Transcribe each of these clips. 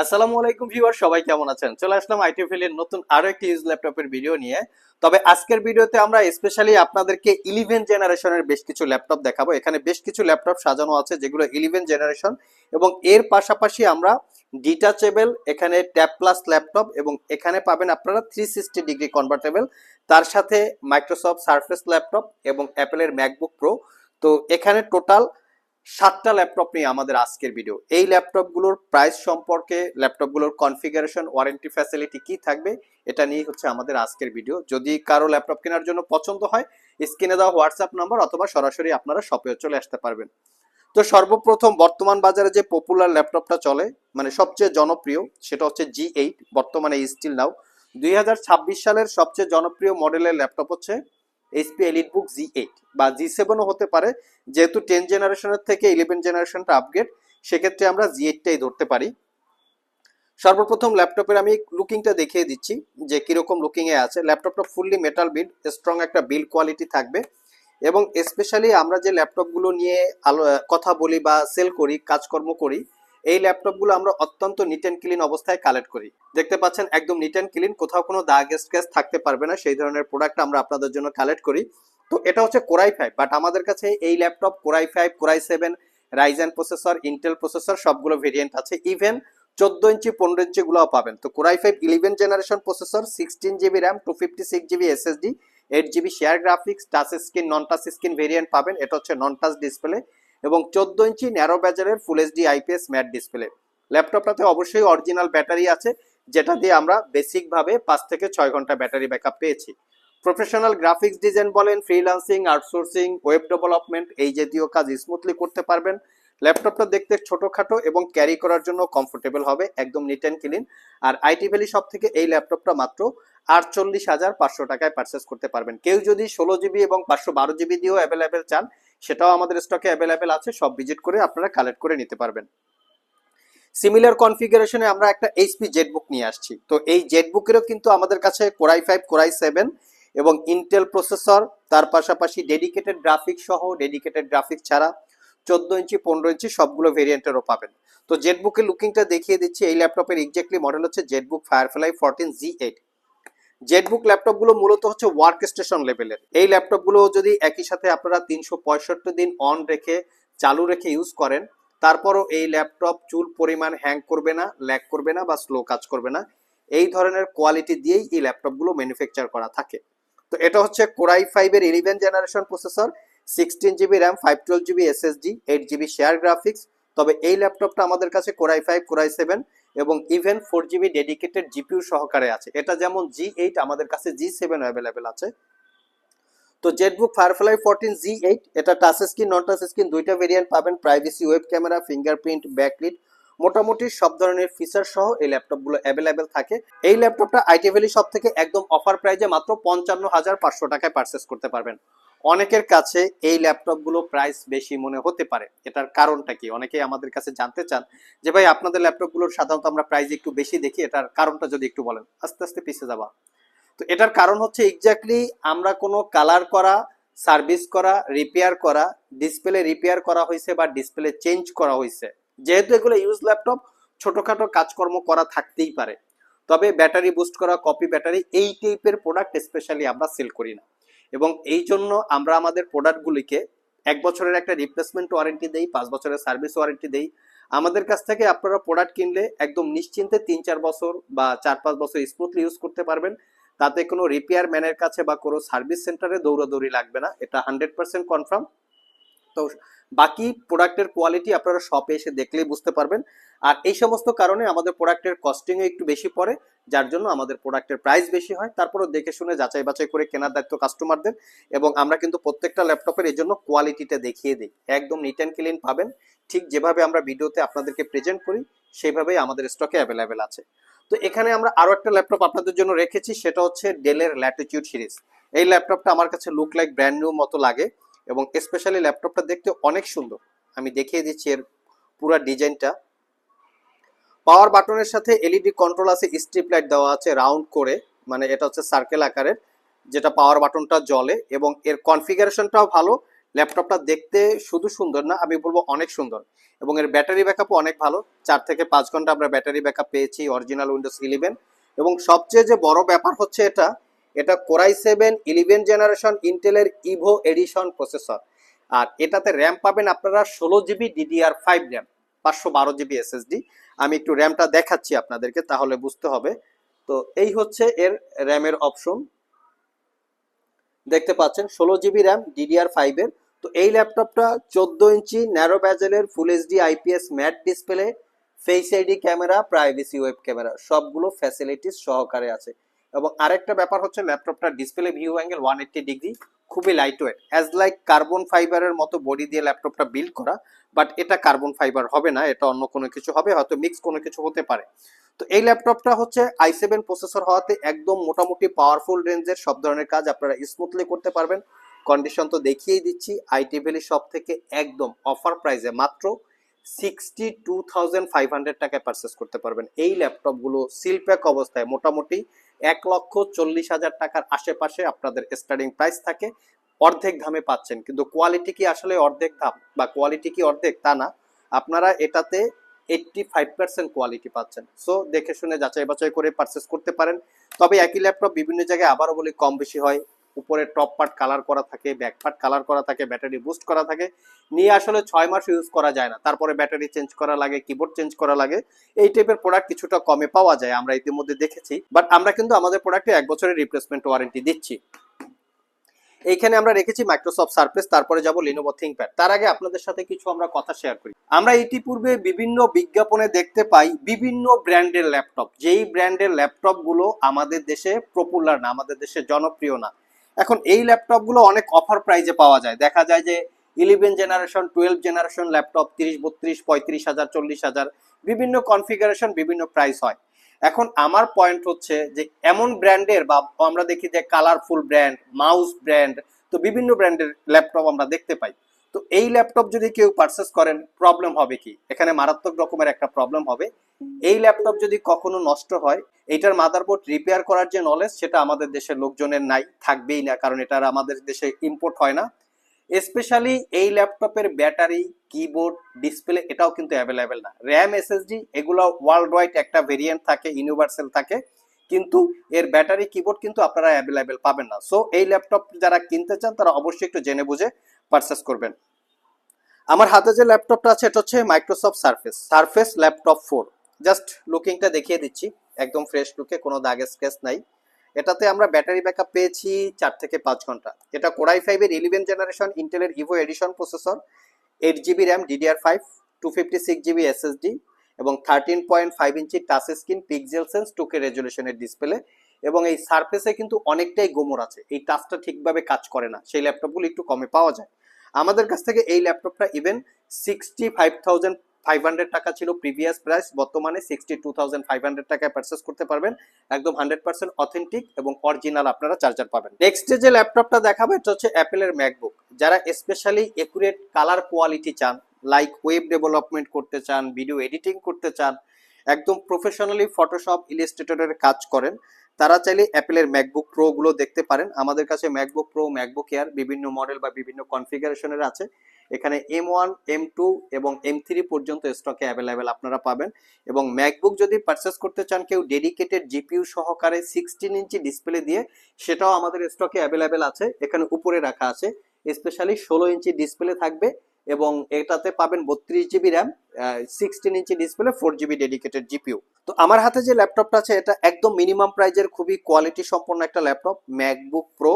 আসসালামু আলাইকুম ভিউয়ার, সবাই কেমন আছেন? চলে আসলাম আইটিএফএল এর নতুন আরও একটি ইউজ ল্যাপটপের ভিডিও নিয়ে। তবে আজকের ভিডিওতে আমরা স্পেশালি আপনাদেরকে ইলেভেন জেনারেশনের বেশ কিছু ল্যাপটপ দেখাবো। এখানে বেশ কিছু ল্যাপটপ সাজানো আছে, যেগুলো ইলেভেন জেনারেশন এবং এর পাশাপাশি আমরা ডিটাচেবল এখানে ট্যাব প্লাস ল্যাপটপ এবং এখানে পাবেন আপনারা থ্রি সিক্সটি ডিগ্রি কনভার্টেবল তার সাথে মাইক্রোসফট সার্ফেস ল্যাপটপ এবং অ্যাপেলের ম্যাকবুক প্রো তো এখানে টোটাল সাতটা ল্যাপটপ নিয়ে আমাদের আজকের ভিডিও এই ল্যাপটপগুলোর প্রাইস সম্পর্কে ল্যাপটপগুলোর কনফিগারেশন ওয়ারেন্টি ফ্যাসিলিটি কি থাকবে, এটা নিয়ে হচ্ছে আমাদের আজকের ভিডিও যদি কারও ল্যাপটপ কেনার জন্য পছন্দ হয় স্ক্রিনে দেওয়া হোয়াটসঅ্যাপ নাম্বার অথবা সরাসরি আপনারা শপে চলে আসতে পারবেন। তো সর্বপ্রথম বর্তমান বাজারে যে পপুলার ল্যাপটপটা চলে মানে সবচেয়ে জনপ্রিয়, সেটা হচ্ছে জি এইট বর্তমানে স্টিল নাও দুই হাজার ছাব্বিশ সালের সবচেয়ে জনপ্রিয় মডেলের ল্যাপটপ হচ্ছে HP elite book G eight বা জি সেভেনও হতে পারে। যেহেতু টেন জেনারেশনের থেকে ইলেভেন জেনারেশনটা আপগ্রেড সেক্ষেত্রে আমরা জি এইটটাই ধরতে পারি। সর্বপ্রথম ল্যাপটপের আমি লুকিংটা দেখিয়ে দিচ্ছি যে কীরকম লুকিংয়ে আছে। ল্যাপটপটা ফুললি মেটাল বিল্ড স্ট্রং একটা বিল্ড কোয়ালিটি থাকবে। এবং স্পেশালি আমরা যে ল্যাপটপগুলো নিয়ে আলো কথা বলি বা সেল করি, কাজকর্ম করি এই ল্যাপটপগুলো আমরা অত্যন্ত নিট অ্যান্ড ক্লিন অবস্থায় কালেক্ট করি। দেখতে পাচ্ছেন, একদম নিট অ্যান্ড ক্লিন কোথাও কোনো দাগ স্ক্র্যাচ থাকতে পারবে না, সেই ধরনের প্রোডাক্ট আমরা আপনাদের জন্য কালেক্ট করি। তো এটা হচ্ছে কোরাই ফাইভ বাট আমাদের কাছে এই laptop core i five core i seven Ryzen processor Intel processor সবগুলো ভেরিয়েন্ট আছে। ইভেন চোদ্দ ইঞ্চি, পনেরো ইঞ্চি গুলোও পাবেন। তো core i five eleven generation processor sixteen GB RAM two fifty six GB SSD eight GB share graphics touch screen non touch screen variant পাবেন। এটা হচ্ছে নন টাচ ডিসপ্লে এবং চোদ্দ inch narrow ব্যাজারের full HD IPS matte display ল্যাপটপটাতে অবশ্যই original battery আছে, যেটা দিয়ে আমরা বেসিকভাবে পাঁচ থেকে ছয় ঘণ্টা ব্যাটারি ব্যাকআপ পেয়েছি। প্রফেশনাল গ্রাফিক্স ডিজাইন বলেন ফ্রিলান্সিং আউটসোর্সিং ওয়েব ডেভেলপমেন্ট এই জাতীয় কাজ স্মুথলি করতে পারবেন। ল্যাপটপটা দেখতে ছোটখাটো এবং ক্যারি করার জন্য কমফোর্টেবল হবে, একদম নিট অ্যান্ড ক্লিন আর আইটি ভ্যালি সব থেকে এই ল্যাপটপটা মাত্র আটচল্লিশ হাজার পাঁচশো টাকায় পারচেস করতে পারবেন। কেউ যদি ষোলো জিবি এবং পাঁচশো বারো জিবি দিয়েও অ্যাভেলেবেল চান, সেটাও আমাদের স্টকে অ্যাভেলেবেল আছে, সব ভিজিট করে আপনারা কালেক্ট করে নিতে পারবেন। সিমিলার কনফিগারেশনে আমরা একটা এইচপি জেটবুক নিয়ে আসছি। তো এই জেটবুকেরও কিন্তু আমাদের কাছে core i five core i seven এবং ইন্টেল প্রসেসর তার পাশাপাশি ডেডিকেটেড গ্রাফিক্স সহ ডেডিকেটেড গ্রাফিক্স ছাড়া চোদ্দ ইঞ্চি, পনেরো ইঞ্চি সবগুলো ভেরিয়েন্টেরও পাবেন। তো জেটবুকের লুকিংটা দেখিয়ে দিচ্ছি। এই ল্যাপটপের এক্স্যাক্টলি মডেল হচ্ছে Jetbook Firefly fourteen G eight Jetbook ল্যাপটপগুলো মূলত হচ্ছে ওয়ার্ক স্টেশন লেভেলের এই ল্যাপটপগুলো যদি একই সাথে আপনারা তিনশো পঁয়ষট্টি দিন অন রেখে, চালু রেখে ইউজ করেন, তারপরও এই ল্যাপটপ চুল পরিমাণ হ্যাং করবে না ল্যাক করবে না বা স্লো কাজ করবে না। এই ধরনের কোয়ালিটি দিয়েই এই ল্যাপটপগুলো ম্যানুফ্যাকচার করা থাকে। তো এটা হচ্ছে কোরাই ফাইভের eleven generation processor sixteen GB RAM five twelve GB SSD eight GB share graphics তবে এই ল্যাপটপটা আমাদের কাছে core i five core i seven এবং even four GB dedicated GPU সহকারে আছে। এটা যেমন জি এইট আমাদের কাছে জি সেভেন অ্যাভেলেবেল আছে। তো Jetbook Firefly fourteen G eight এটা touch screen non touch screen দুইটা ভেরিয়েন্ট পাবেন privacy web camera fingerprint backlit মোটামুটি সব ধরনের ফিচার সহ এই ল্যাপটপগুলো অ্যাভেলেবেল থাকে। এই ল্যাপটপটা আইটি ভ্যালি সব থেকে একদম অফার প্রাইজে মাত্র পঞ্চান্ন হাজার পাঁচশো টাকায় পারচেস করতে পারবেন। অনেকের কাছে এই ল্যাপটপগুলো প্রাইস বেশি মনে হতে পারে। এটার কারণটা কি? অনেকেই আমাদের কাছে জানতে চান যে, ভাই, আপনাদের ল্যাপটপগুলোর সাধারণত আমরা প্রাইস একটু বেশি দেখি। এটার কারণটা যদি একটু বলেন। আস্তে আস্তে পিছিয়ে যাবা। তো এটার কারণ হচ্ছে এক্স্যাক্টলি আমরা কোনো কালার করা সার্ভিস করা রিপেয়ার করা ডিসপ্লে রিপেয়ার করা হয়েছে বা ডিসপ্লে চেঞ্জ করা হয়েছে। যেহেতু এগুলো ইউজ ল্যাপটপ ছোটখাটো কাজকর্ম করা থাকতেই পারে। তবে ব্যাটারি বুস্ট করা কপি ব্যাটারি এই টাইপের প্রোডাক্ট স্পেশালি আমরা সেল করি না। এবং এই জন্য আমরা আমাদের প্রোডাক্টগুলিকে এক বছরের একটা রিপ্লেসমেন্ট ওয়ারেন্টি দেই, পাঁচ বছরের সার্ভিস ওয়ারেন্টি দেই। আমাদের কাছ থেকে আপনারা প্রোডাক্ট কিনলে একদম নিশ্চিন্তে তিন চার বছর বা চার পাঁচ বছর স্মুথলি ইউজ করতে পারবেন। তাতে কোনো রিপেয়ার ম্যানের কাছে বা কোনো সার্ভিস সেন্টারে দৌড়াদৌড়ি লাগবে না। এটা হান্ড্রেড পার্সেন্ট কনফার্ম তো বাকি প্রোডাক্টের কোয়ালিটি আপনারা শপে এসে দেখলেই বুঝতে পারবেন। আর এই সমস্ত কারণে আমাদের প্রোডাক্টের কস্টিংও একটু বেশি পড়ে, যার জন্য আমাদের প্রোডাক্টের প্রাইস বেশি হয়। তারপরও দেখে শুনে যাচাই বাছাই করে কেনার দায়িত্ব কাস্টমারদের এবং আমরা কিন্তু প্রত্যেকটা ল্যাপটপের এই জন্য কোয়ালিটিটা দেখিয়ে দিই। একদম নিট অ্যান্ড ক্লিন পাবেন। ঠিক যেভাবে আমরা ভিডিওতে আপনাদেরকে প্রেজেন্ট করি, সেইভাবেই আমাদের স্টকে অ্যাভেলেবেল আছে। তো এখানে আমরা আরও একটা ল্যাপটপ আপনাদের জন্য রেখেছি, সেটা হচ্ছে ডেলের ল্যাটিটিউড সিরিজ এই ল্যাপটপটা আমার কাছে লুক লাইক ব্র্যান্ড নিউ মতো লাগে। এবং স্পেশালি ল্যাপটপটা দেখতে অনেক সুন্দর। আমি দেখিয়ে দিচ্ছি এর পুরা ডিজাইনটা। পাওয়ার বাটনের সাথে এলইডি কন্ট্রোল আছে স্ট্রিপ লাইট দেওয়া আছে রাউন্ড করে মানে এটা হচ্ছে সার্কেল আকারের, যেটা পাওয়ার বাটনটা জ্বলে এবং এর কনফিগারেশনটাও ভালো ল্যাপটপটা দেখতে শুধু সুন্দর না, আমি বলব অনেক সুন্দর। এবং এর ব্যাটারি ব্যাকআপও অনেক ভালো, চার থেকে পাঁচ ঘণ্টা আমরা ব্যাটারি ব্যাকআপ পেয়েছি অরিজিনাল উইন্ডোজ ইলেভেন এবং সবচেয়ে যে বড় ব্যাপার হচ্ছে এটা এটা core i seven, eleven generation, ইন্টেলের ইভো এডিশন প্রসেসর। আর এটাতে র্যাম পাবেন আপনারা ষোলো জিবি ডিডিআর ফাইভ র্যাম, পাঁচশো বারো জিবি এসএসডি। আমি একটু র্যামটা দেখাচ্ছি আপনাদেরকে, তাহলে বুঝতে হবে। তো এই হচ্ছে এর র্যামের অপশন। দেখতে পাচ্ছেন, ষোলো জিবি র্যাম, ডিডিআর ফাইভের তো এই ল্যাপটপটা চোদ্দ inch, narrow ব্যাজেলের, full HD, IPS, matte display, face ID camera, privacy web camera, সবগুলো ফ্যাসিলিটিস সহকারে আছে। এবং আরেকটা ব্যাপার হচ্ছে ল্যাপটপটা display view angle one eighty degree খুবই light weight as like carbon ফাইবারের মতো বডি দিয়ে ল্যাপটপটা বিল্ড করা বাট এটা কার্বন ফাইবার হবে না, এটা অন্য কোনো কিছু হবে, হয়তো মিক্স কোনো কিছু হতে পারে। তো এই ল্যাপটপটা হচ্ছে আই সেভেন প্রসেসর হওয়াতে একদম মোটামুটি পাওয়ারফুল রেঞ্জের সব ধরনের কাজ আপনারা স্মুথলি করতে পারবেন। কন্ডিশন তো দেখিয়েই দিচ্ছি আইটি ভ্যালি সব থেকে একদম অফার প্রাইসে মাত্র sixty two thousand five hundred টাকায় পারচেস করতে পারবেন। এই ল্যাপটপগুলো সিলপ্যাক অবস্থায় মোটামুটি এক লক্ষ চল্লিশ হাজার টাকার আশেপাশে আপনাদের স্টার্টিং প্রাইস থাকে। অর্ধেক দামে পাচ্ছেন। কিন্তু কোয়ালিটি কি আসলে অর্ধেক দাম বা কোয়ালিটি কি অর্ধেক তা না। আপনারা এটাতে এইটটি ফাইভ পার্সেন্ট কোয়ালিটি পাচ্ছেন। সো দেখে শুনে যাচাই বাছাই করে পারচেস করতে পারেন। তবে একই ল্যাপটপ বিভিন্ন জায়গায় আবারও বলি, কম বেশি হয়। উপরে টপ পার্ট কালার করা থাকে ব্যাক পার্ট কালার করা থাকে ব্যাটারি বুস্ট করা থাকে। নিয়ে আসলে ছয় মাস ইউজ করা যায় না। তারপরে ব্যাটারি চেঞ্জ করা লাগে কিবোর্ড চেঞ্জ করা লাগে। এই টাইপের প্রোডাক্ট কিছুটা কমে পাওয়া যায়, আমরা ইতিমধ্যে দেখেছি। বাট আমরা কিন্তু আমাদের প্রোডাক্টে এক বছরের রিপ্লেসমেন্ট ওয়ারেন্টি দিচ্ছি। এইখানে আমরা রেখেছি মাইক্রোসফট সার্ফেস তারপরে যাব লিনোভো থিংকপ্যাড তার আগে আপনাদের সাথে কিছু আমরা কথা শেয়ার করি। আমরা ইতিপূর্বে বিভিন্ন বিজ্ঞাপনে দেখতে পাই বিভিন্ন ব্র্যান্ডের ল্যাপটপ যেই ব্র্যান্ডের ল্যাপটপগুলো আমাদের দেশে পপুলার না, আমাদের দেশে জনপ্রিয় না এখন এই ল্যাপটপগুলো অনেক অফার প্রাইজে পাওয়া যায়। দেখা যায় যে eleven generation twelve generation laptop, তিরিশ, বত্রিশ, পঁয়ত্রিশ হাজার, চল্লিশ হাজার, বিভিন্ন কনফিগারেশন বিভিন্ন প্রাইস হয়। এখন আমার পয়েন্ট হচ্ছে যে এমন ব্র্যান্ডের বা আমরা দেখি যে কালারফুল ব্র্যান্ড মাউস ব্র্যান্ড তো বিভিন্ন ব্র্যান্ডের ল্যাপটপ আমরা দেখতে পাই। তো এই ল্যাপটপ যদি কেউ পারচেস করেন প্রবলেম হবে কি? এখানে মারাত্মক রকমের একটা প্রবলেম হবে। এই ল্যাপটপ যদি কখনো নষ্ট হয় এইটার মাদারবোর্ড রিপেয়ার করার যে নলেজ সেটা আমাদের দেশের লোকজনের নাই, থাকবেই না, কারণ এটা আর আমাদের দেশে ইম্পোর্ট হয় না। স্পেশালি এই ল্যাপটপের ব্যাটারি কিবোর্ড ডিসপ্লে এটাও কিন্তু অ্যাভেলেবেল না। র্যাম এসএসডি এগুলো ওয়ার্ল্ড ওয়াইড একটা ভেরিয়েন্ট থাকে ইউনিভার্সাল থাকে। কিন্তু এর ব্যাটারি কিবোর্ড কিন্তু আপনারা অ্যাভেলেবেল পাবেন না। সো এই ল্যাপটপ যারা কিনতে চান, তারা অবশ্যই একটু জেনে বুঝে পারচেস করবেন। আমার হাতে যে ল্যাপটপটা আছে, এটা হচ্ছে Microsoft Surface Surface laptop four just লুকিংটা দেখিয়ে দিচ্ছি, একদম ফ্রেশ লুকে কোনো দাগ স্কেচ নাই। এটাতে আমরা ব্যাটারি ব্যাকআপ পেয়েছি চার থেকে পাঁচ ঘণ্টা। এটা কোড়াই ফাইভের ইলেভেন জেনারেশন ইন্টেলের Evo edition processor eight GB RAM DDR five two fifty six GB SSD এবং thirteen point five inch touch screen pixel sense টুকে রেজলিউশনের ডিসপ্লে এবং এই সারফেসে কিন্তু অনেকটাই গোমর আছে। এই টাচটা ঠিকভাবে কাজ করে না। সেই ল্যাপটপগুলো একটু কমে পাওয়া যায়। আমাদের কাছ থেকে এই ল্যাপটপটা even sixty five thousand five hundred টাকা ছিল প্রিভিয়াস প্রাইস বর্তমানে sixty two thousand five hundred টাকায় পারচেস করতে পারবেন। একদম হান্ড্রেড পার্সেন্ট অথেন্টিক এবং অরিজিনাল আপনারা চার্জার পাবেন। নেক্সট যে ল্যাপটপটা দেখাবো, এটা হচ্ছে অ্যাপেলের ম্যাকবুক যারা স্পেশালি একুরেট কালার কোয়ালিটি চান লাইক ওয়েব ডেভেলপমেন্ট করতে চান ভিডিও এডিটিং করতে চান, একদম প্রফেশনালি ফটোশপ ইলিস্ট্রেটরের কাজ করেন, তারা চাইলে অ্যাপেলের ম্যাকবুক প্রো গুলো দেখতে পারেন। আমাদের কাছে ম্যাকবুক প্রো ম্যাকবুক এয়ার বিভিন্ন মডেল বা বিভিন্ন কনফিগারেশনের আছে। এখানে এম ওয়ান এম টু এবং এম থ্রি পর্যন্ত স্টকে অ্যাভেলেবেল আপনারা পাবেন। এবং ম্যাকবুক যদি পারচেস করতে চান কেউ ডেডিকেটেড জিপিইউ সহকারে সিক্সটিন ইঞ্চি ডিসপ্লে দিয়ে, সেটাও আমাদের স্টকে অ্যাভেলেবেল আছে। এখানে উপরে রাখা আছে। স্পেশালি ষোলো ইঞ্চি ডিসপ্লে থাকবে। এবং এটাতে পাবেন বত্রিশ GB RAM sixteen inch display four GB dedicated GPU তো আমার হাতে যে ল্যাপটপটা আছে, এটা একদম মিনিমাম প্রাইজের খুবই কোয়ালিটি সম্পন্ন একটা laptop MacBook Pro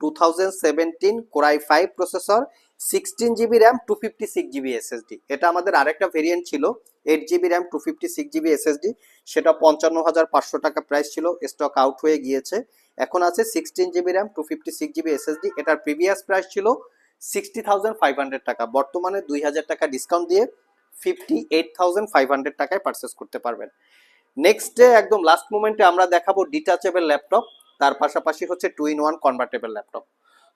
two thousand seventeen core i five processor sixteen GB RAM two fifty six GB SSD এটা আমাদের আরেকটা ভেরিয়েন্ট ছিল eight GB RAM two fifty six GB SSD সেটা পঞ্চান্ন হাজার পাঁচশো টাকা প্রাইস ছিল স্টক আউট হয়ে গিয়েছে। এখন আছে sixteen GB RAM two fifty six GB SSD এটার প্রিভিয়াস প্রাইস ছিল সিক্সটি থাউজেন্ড ফাইভ হান্ড্রেড টাকা। বর্তমানে দুই হাজার টাকা ডিসকাউন্ট দিয়ে fifty eight thousand five hundred টাকায় পারচেস করতে পারবেন। নেক্সট ডে একদম লাস্ট মোমেন্টে আমরা দেখাবো ডিটাচেবল ল্যাপটপ তার পাশাপাশি হচ্ছে two in one convertible laptop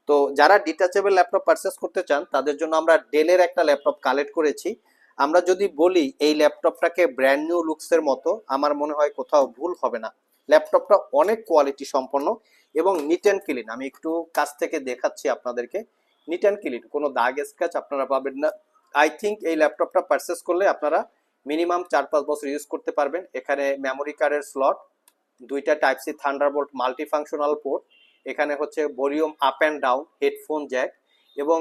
তো যারা ডিটাচেবল ল্যাপটপ পারচেস করতে চান, তাদের জন্য আমরা ডেলের একটা ল্যাপটপ কালেক্ট করেছি। আমরা যদি বলি, এই ল্যাপটপটাকে ব্র্যান্ড নিউ লুকসের মতো, আমার মনে হয় কোথাও ভুল হবে না। ল্যাপটপটা অনেক কোয়ালিটি সম্পন্ন এবং নিট অ্যান্ড ক্লিন আমি একটু কাছ থেকে দেখাচ্ছি আপনাদেরকে। নিট অ্যান্ড ক্লিন কোনো দাগ স্ক্র্যাচ আপনারা পাবেন না। আই থিঙ্ক এই ল্যাপটপটা পারচেস করলে আপনারা মিনিমাম চার পাঁচ বছর ইউজ করতে পারবেন। এখানে মেমোরি কার্ডের স্লট দুইটা type C Thunderbolt multi functional port এখানে হচ্ছে volume up and down headphone jack এবং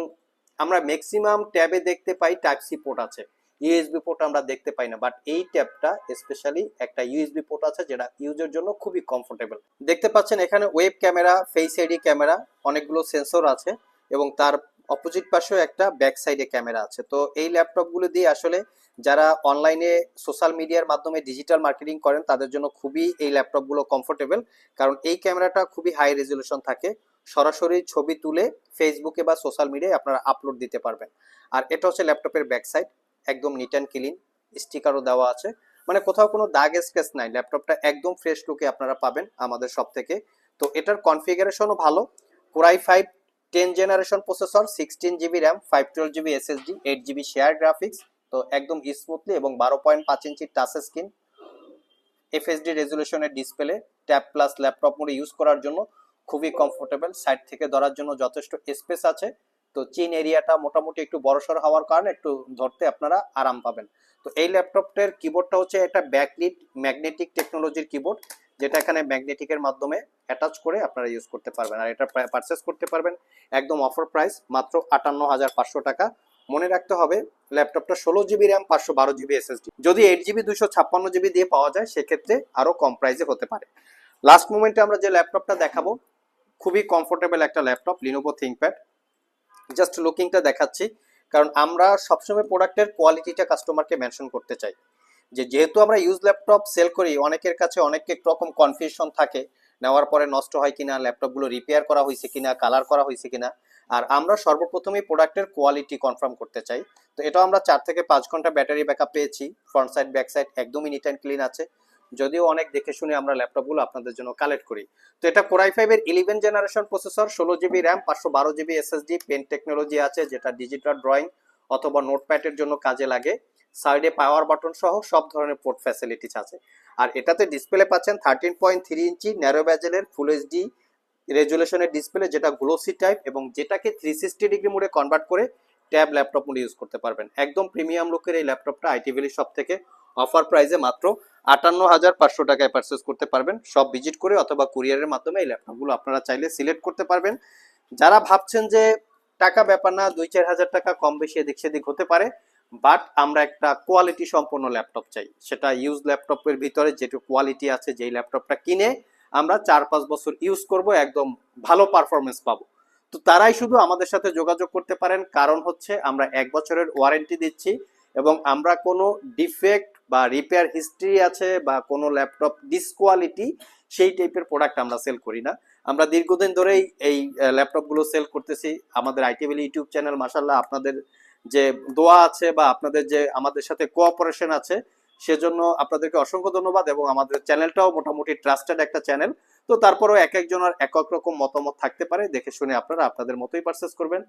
আমরা ম্যাক্সিমাম ট্যাবে দেখতে পাই টাইপ সি পোর্ট আছে। ইউএসবি পোর্ট আমরা দেখতে পাই না বাট এই ট্যাবটা স্পেশালি একটা ইউএসবি পোর্ট আছে যেটা ইউজের জন্য খুবই কমফোর্টেবল দেখতে পাচ্ছেন এখানে web camera face ID camera অনেকগুলো সেন্সর আছে। এবং তার অপোজিট পাশেও একটা ব্যাক সাইডে ক্যামেরা আছে। তো এই ল্যাপটপগুলো দিয়ে আসলে যারা অনলাইনে সোশ্যাল মিডিয়ার মাধ্যমে ডিজিটাল মার্কেটিং করেন, তাদের জন্য খুবই এই ল্যাপটপগুলো কমফোর্টেবল কারণ এই ক্যামেরাটা খুবই হাই রেজলিউশন থাকে। সরাসরি ছবি তুলে ফেসবুকে বা সোশ্যাল মিডিয়ায় আপনারা আপলোড দিতে পারবেন। আর এটা হচ্ছে ল্যাপটপের ব্যাক সাইড একদম নিট অ্যান্ড ক্লিন স্টিকারও দেওয়া আছে। মানে কোথাও কোনো দাগ স্কেচ নাই ল্যাপটপটা একদম ফ্রেশ লুকে আপনারা পাবেন আমাদের সব থেকে। তো এটার কনফিগারেশনও ভালো core i five ten generation processor, sixteen GB RAM, five twelve GB SSD, eight GB share graphics, তো একদম স্মুথলি এবং বারো পয়েন্ট পাঁচ ইঞ্চি টাচ স্ক্রিন এফএসডি রেজলিউশনের ডিসপ্লে ট্যাব প্লাস ল্যাপটপ মোডে ইউজ করার জন্য খুবই কমফোর্টেবল সাইড থেকে ধরার জন্য যথেষ্ট স্পেস আছে। তো চিন এরিয়াটা মোটামুটি একটু বড়সড় হওয়ার কারণে একটু ধরতে আপনারা আরাম পাবেন। তো এই ল্যাপটপটার কিবোর্ডটা হচ্ছে একটা ব্যাকলিট ম্যাগনেটিক টেকনোলজির কিবোর্ড যেটা এখানে ম্যাগনেটিকের মাধ্যমে অ্যাটাচ করে আপনারা ইউজ করতে পারবেন। আর এটা পারচেস করতে পারবেন একদম অফার প্রাইস মাত্র আটান্ন হাজার পাঁচশো টাকা। মনে রাখতে হবে ল্যাপটপটা ষোলো জিবি র্যাম পাঁচশো বারো জিবি এসএসডি যদি এইট জিবি দুশো ছাপ্পান্ন জিবি দিয়ে পাওয়া যায়, সেক্ষেত্রে আরও কম প্রাইসে হতে পারে। লাস্ট মোমেন্টে আমরা যে ল্যাপটপটা দেখাবো, খুবই কমফোর্টেবল একটা ল্যাপটপ লিনোভো থিঙ্কপ্যাড জাস্ট লুকিংটা দেখাচ্ছি, কারণ আমরা সবসময় প্রোডাক্টের কোয়ালিটিটা কাস্টমারকে মেনশন করতে চাই। যে যেহেতু আমরা ইউজ ল্যাপটপ সেল করি, অনেকের কাছে অনেক রকম কনফিউশন থাকে, নেওয়ার পরে নষ্ট হয় কিনা ল্যাপটপগুলো রিপেয়ার করা হয়েছে কিনা কালার করা হয়েছে কিনা। আর আমরা সর্বপ্রথমেই প্রোডাক্টের কোয়ালিটি কনফার্ম করতে চাই। তো এটা আমরা চার থেকে পাঁচ ঘণ্টা ব্যাটারি ব্যাকআপ পেয়েছি ফ্রন্ট সাইড ব্যাক সাইড একদমই নিট অ্যান্ড ক্লিন আছে। যদিও অনেক দেখে শুনে আমরা ল্যাপটপগুলো আপনাদের জন্য কালেক্ট করি। তো এটা কোরাই ফাইভের ইলেভেন জেনারেশন প্রসেসর ষোলো জিবি র্যাম পাঁচশো বারো জিবি এসএসডি পেন টেকনোলজি আছে, যেটা ডিজিটাল ড্রয়িং অথবা নোটপ্যাডের জন্য কাজে লাগে। সাইডে পাওয়ার বাটন সহ সব ধরনের পোর্ট ফ্যাসিলিটিস আছে। আর এটাতে ডিসপ্লে পাচ্ছেন thirteen point three inch narrow ব্যাজেলের full HD রেজুলেশনের ডিসপ্লে যেটা গ্লোসি টাইপ এবং যেটাকে থ্রি সিক্সটি ডিগ্রি মোডে কনভার্ট করে ট্যাব ল্যাপটপ মোডে ইউজ করতে পারবেন। একদম প্রিমিয়াম লুকের এই ল্যাপটপটা আইটি ভ্যালি সব থেকে অফার প্রাইসে মাত্র আটান্ন হাজার পাঁচশো টাকায় পারচেস করতে পারবেন। সব ভিজিট করে অথবা কুরিয়ারের মাধ্যমে এই ল্যাপটপগুলো আপনারা চাইলে সিলেক্ট করতে পারবেন। যারা ভাবছেন যে টাকা ব্যাপার না, দুই চার হাজার টাকা কম বেশি এদিক সেদিক হতে পারে বাট আমরা একটা কোয়ালিটি সম্পন্ন ল্যাপটপ চাই। সেটা ইউজ ল্যাপটপের ভিতরে যেটু কোয়ালিটি আছে, যেই ল্যাপটপটা কিনে আমরা চার পাঁচ বছর ইউজ করব, একদম ভালো পারফরমেন্স পাবো। তো তারাই শুধু আমাদের সাথে যোগাযোগ করতে পারেন, কারণ হচ্ছে আমরা এক বছরের ওয়ারেন্টি দিচ্ছি এবং আমরা কোনো ডিফেক্ট বা রিপেয়ার হিস্ট্রি আছে বা কোনো ল্যাপটপ ডিসকোয়ালিটি সেই টাইপের প্রোডাক্ট আমরা সেল করি না। আমরা দীর্ঘদিন ধরেই এই ল্যাপটপগুলো সেল করতেছি। আমাদের আইটিভিল ইউটিউব চ্যানেল মাসাল্লাহ আপনাদের যে দোয়া আছে বা আপনাদের যে আমাদের সাথে কোঅপারেশন আছে, সেজন্য আপনাদেরকে অসংখ্য ধন্যবাদ এবং আমাদের চ্যানেলটাও মোটামুটি ট্রাস্টেড একটা চ্যানেল তো তারপরেও এক একজনের এক এক রকম মতামত থাকতে পারে, দেখে শুনে আপনারা আপনাদের মতোই পারচেস করবেন।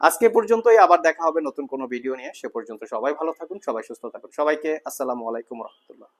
আজকে পর্যন্তই, আবার দেখা হবে নতুন কোনো ভিডিও নিয়ে। সে পর্যন্ত সবাই ভালো থাকুন, সবাই সুস্থ থাকুন। সবাইকে আসসালামু আলাইকুম রহমতুল্লাহ।